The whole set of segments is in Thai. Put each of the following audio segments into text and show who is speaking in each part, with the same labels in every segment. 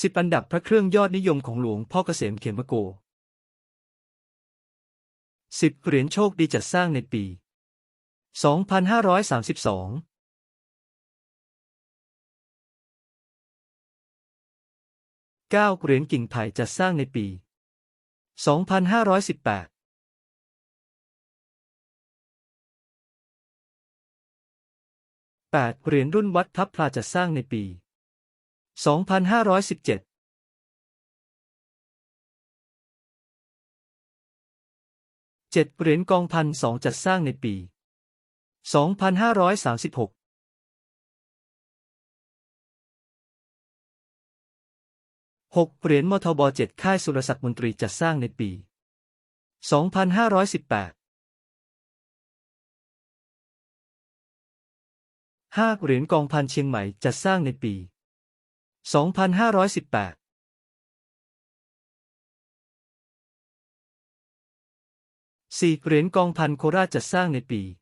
Speaker 1: สิบอันดับพระเครื่องยอดนิยมของหลวงพ่อเกษมเขมโกสิบเหรียญโชคดีจัดสร้างในปี 2532เก้าเหรียญกิ่งไผ่จัดสร้างในปี 2518แปดเหรียญรุ่นวัดทับพลาจัดสร้างในปี 2517เจ็ดเหรียญกองพันสองจัดสร้างในปี 2536หกเหรียญมทบเจ็ดค่ายสุรศักดิ์มนตรีจัดสร้างในปี 2518ห้าเหรียญกองพันเชียงใหม่จัดสร้างในปี 2518สี่เหรียญกองพันโคราชจัดสร้างในปี 2518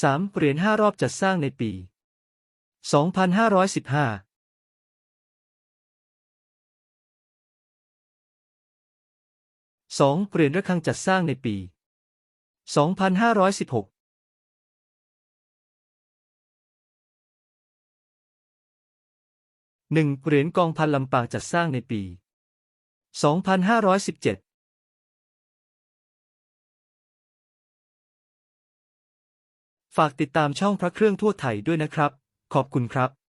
Speaker 1: สามเหรียญห้ารอบจัดสร้างในปี 2515สองเหรียญระฆังจัดสร้างในปี 2516หนึ่งเหรียญกองพันลำปางจัดสร้างในปี 2517 ฝากติดตามช่องพระเครื่องทั่วไทยด้วยนะครับ ขอบคุณครับ